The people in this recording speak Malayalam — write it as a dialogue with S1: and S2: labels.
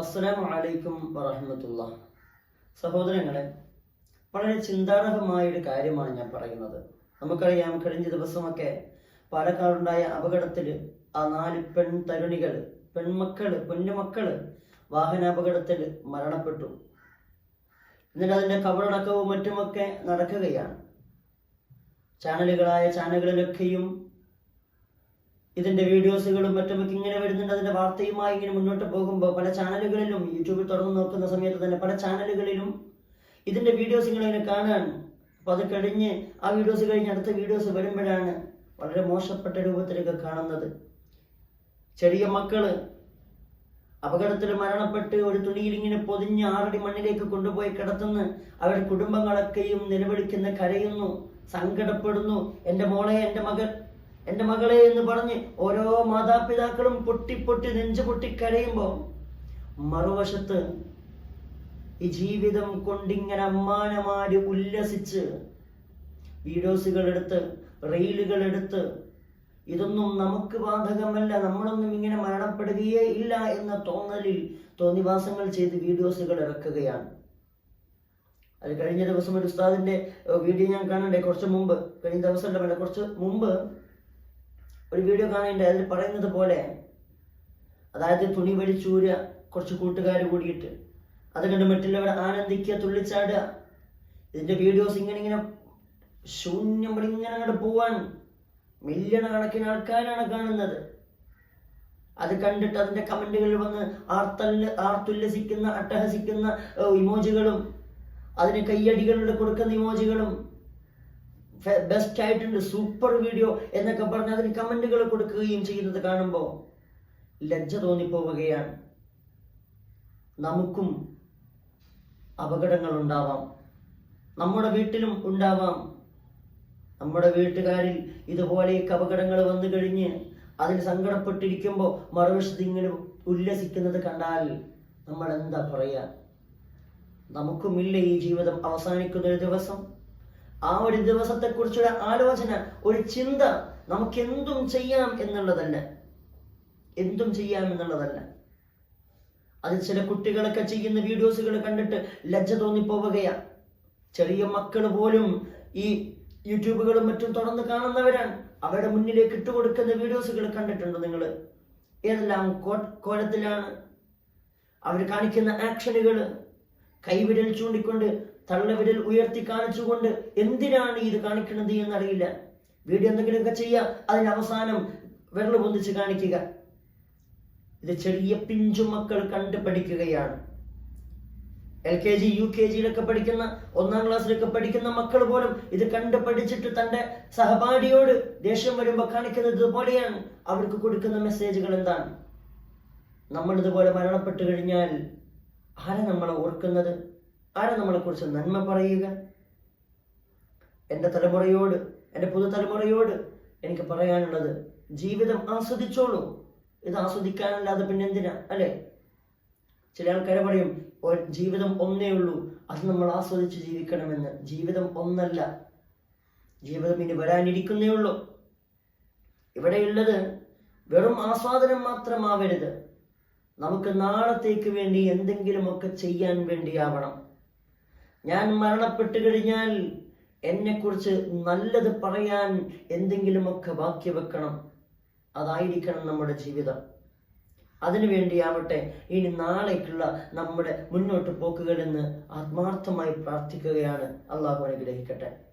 S1: അസ്സലാമു അലൈക്കും വറഹമത്തുള്ള സഹോദരങ്ങളെ വളരെ ചിന്താർഹമായ ഒരു കാര്യമാണ് ഞാൻ പറയുന്നത്. നമുക്കറിയാം കഴിഞ്ഞ ദിവസമൊക്കെ പാലക്കാടുണ്ടായ അപകടത്തിൽ ആ നാല് പെൺ തരുണികൾ പെൺമക്കൾ പൊന്നുമക്കൾ വാഹനാപകടത്തിൽ മരണപ്പെട്ടു. എന്നിട്ട് അതിന്റെ കബറടക്കവും മറ്റുമൊക്കെ നടക്കുകയാണ്. ചാനലുകളായ ചാനലുകളിലൊക്കെയും ഇതിന്റെ വീഡിയോസുകളും മറ്റുമൊക്കെ ഇങ്ങനെ വരുന്നുണ്ട്. അതിന്റെ വാർത്തയുമായി ഇങ്ങനെ മുന്നോട്ട് പോകുമ്പോൾ പല ചാനലുകളിലും യൂട്യൂബിൽ തുറന്നു നോക്കുന്ന സമയത്ത് തന്നെ പല ചാനലുകളിലും ഇതിന്റെ വീഡിയോസ് ഇങ്ങനെ കാണാൻ. അപ്പൊ അത് കഴിഞ്ഞ് ആ വീഡിയോസ് കഴിഞ്ഞ് അടുത്ത വീഡിയോസ് വരുമ്പോഴാണ് വളരെ മോശപ്പെട്ട രൂപത്തിലൊക്കെ കാണുന്നത്. ചെറിയ മക്കൾ അപകടത്തിൽ മരണപ്പെട്ട് ഒരു തുണിയിൽ ഇങ്ങനെ പൊതിഞ്ഞ് ആറടി മണ്ണിലേക്ക് കൊണ്ടുപോയി കിടത്തുന്നു. അവരുടെ കുടുംബങ്ങളൊക്കെയും നിലവിളിക്കുന്ന കരയുന്നു സങ്കടപ്പെടുന്നു. എന്റെ മോളെ എന്റെ മകൻ എന്റെ മകളെ എന്ന് പറഞ്ഞ് ഓരോ മാതാപിതാക്കളും പൊട്ടി പൊട്ടി നെഞ്ചു പൊട്ടി കരയുമ്പോൾ മറുവശത്ത് ഈ ജീവിതം കൊണ്ടിങ്ങനെ അമ്മാനമാര് ഉല്ലസിച്ച് വീഡിയോസുകൾ എടുത്ത് റീലുകൾ എടുത്ത് ഇതൊന്നും നമുക്ക് ബാധകമല്ല നമ്മളൊന്നും ഇങ്ങനെ മരണപ്പെടുകയേ ഇല്ല എന്ന തോന്നലിൽ തോന്നിവാസങ്ങൾ ചെയ്ത് വീഡിയോസുകൾ ഇറക്കുകയാണ്. അത് കഴിഞ്ഞ ദിവസം ഒരു ഉസ്താദിന്റെ വീഡിയോ ഞാൻ കാണണ്ടേ? കുറച്ച് മുമ്പ് കഴിഞ്ഞ ദിവസം കുറച്ച് മുമ്പ് ഒരു വീഡിയോ കാണേണ്ടത് അതിൽ പറയുന്നത് പോലെ അതായത് തുണി വലിച്ചൂരുക കുറച്ച് കൂട്ടുകാർ കൂടിയിട്ട്. അത് കണ്ട് മറ്റുള്ളവരെ ആനന്ദിക്കുക തുള്ളിച്ചാടുക. ഇതിന്റെ വീഡിയോസ് ഇങ്ങനെ ഇങ്ങനെ ശൂന്യം ഇങ്ങനെ അങ്ങോട്ട് പോവാൻ മില്യൺ കണക്കിന് ആൾക്കാരാണ് കാണുന്നത്. അത് കണ്ടിട്ട് അതിന്റെ കമന്റുകളിൽ വന്ന് ആർത്തല്ല ആർത്തുല്ലസിക്കുന്ന അട്ടഹസിക്കുന്ന ഇമോജികളും അതിന് കയ്യടികളുടെ കൊടുക്കുന്ന ഇമോജികളും ബെസ്റ്റ് ആയിട്ടുണ്ട് സൂപ്പർ വീഡിയോ എന്നൊക്കെ പറഞ്ഞ് അതിന് കമന്റുകൾ കൊടുക്കുകയും ചെയ്യുന്നത് കാണുമ്പോൾ ലജ്ജ തോന്നിപ്പോവുകയാണ്. നമുക്കും അപകടങ്ങൾ ഉണ്ടാവാം നമ്മുടെ വീട്ടിലും ഉണ്ടാവാം. നമ്മുടെ വീട്ടുകാരിൽ ഇതുപോലെയൊക്കെ അപകടങ്ങൾ വന്നു കഴിഞ്ഞ് അതിൽ സങ്കടപ്പെട്ടിരിക്കുമ്പോൾ മറുവശത്ത് ഇങ്ങനെ ഉല്ലസിക്കുന്നത് കണ്ടാൽ നമ്മൾ എന്താ പറയുക നമുക്കുമില്ല ഈ ജീവിതം അവസാനിക്കുന്ന ഒരു ദിവസം. ആ ഒരു ദിവസത്തെക്കുറിച്ചുള്ള ആലോചന ഒരു ചിന്ത നമുക്ക് എന്തും ചെയ്യാം എന്നുള്ളതല്ല. എന്തും ചെയ്യാം എന്നുള്ളതല്ല. അത് ചില കുട്ടികളൊക്കെ ചെയ്യുന്ന വീഡിയോസുകൾ കണ്ടിട്ട് ലജ്ജ തോന്നിപ്പോവുകയാ. ചെറിയ മക്കൾ പോലും ഈ യൂട്യൂബുകളും മറ്റും തുറന്ന് കാണുന്നവരാണ്. അവരുടെ മുന്നിലേക്ക് ഇട്ടുകൊടുക്കുന്ന വീഡിയോസുകൾ കണ്ടിട്ടുണ്ട് നിങ്ങൾ. ഏതെല്ലാം കോലത്തിലാണ്. അവർ കാണിക്കുന്ന ആക്ഷനുകൾ കൈവിരൽ ചൂണ്ടിക്കൊണ്ട് തള്ളവിരൽ ഉയർത്തി കാണിച്ചുകൊണ്ട് എന്തിനാണ് ഇത് കാണിക്കുന്നത് എന്നറിയില്ല. വീഡിയോ എന്തെങ്കിലുമൊക്കെ ചെയ്യുക അതിന് അവസാനം വിരൽ പൊന്തിച്ച് കാണിക്കുക. ഇത് ചെറിയ പിഞ്ചു മക്കൾ കണ്ട് പഠിക്കുകയാണ് L K G U K ജിയിലൊക്കെ പഠിക്കുന്ന ഒന്നാം ക്ലാസ്സിലൊക്കെ പഠിക്കുന്ന മക്കൾ പോലും ഇത് കണ്ട് പഠിച്ചിട്ട് തന്റെ സഹപാഠിയോട് ദേഷ്യം വരുമ്പോൾ കാണിക്കുന്നത് ഇതുപോലെയാണ്. അവർക്ക് കൊടുക്കുന്ന മെസ്സേജുകൾ എന്താണ്? നമ്മൾ ഇതുപോലെ മരണപ്പെട്ടു കഴിഞ്ഞാൽ ആരെ നമ്മളെ ഓർക്കുന്നത്? ആരെ നമ്മളെക്കുറിച്ച് നന്മ പറയുക? എന്റെ തലമുറയോട് എന്റെ പുതുതലമുറയോട് എനിക്ക് പറയാനുള്ളത് ജീവിതം ആസ്വദിച്ചോളൂ. ഇത് ആസ്വദിക്കാനല്ലാതെ പിന്നെ എന്തിനാ അല്ലേ? ചില ആൾക്കാരെ പറയും ജീവിതം ഒന്നേ ഉള്ളൂ. അത് നമ്മൾ ആസ്വദിച്ച് ജീവിക്കണമെന്ന്. ജീവിതം ഒന്നല്ല. ജീവിതം ഇനി വരാനിരിക്കുന്നേ ഉള്ളൂ. ഇവിടെയുള്ളത് വെറും ആസ്വാദനം മാത്രമാവരുത്. നമുക്ക് നാളത്തേക്ക് വേണ്ടി എന്തെങ്കിലുമൊക്കെ ചെയ്യാൻ വേണ്ടിയാവണം. ഞാൻ മരണപ്പെട്ടു കഴിഞ്ഞാൽ എന്നെക്കുറിച്ച് നല്ലത് പറയാൻ എന്തെങ്കിലുമൊക്കെ ബാക്കി വെക്കണം. അതായിരിക്കണം നമ്മുടെ ജീവിതം. അതിനുവേണ്ടിയാവട്ടെ ഇനി നാളേക്കുള്ള നമ്മുടെ മുന്നോട്ട് പോക്കുകളെന്ന് ആത്മാർത്ഥമായി പ്രാർത്ഥിക്കുകയാണ്. അള്ളാഹു അനുഗ്രഹിക്കട്ടെ.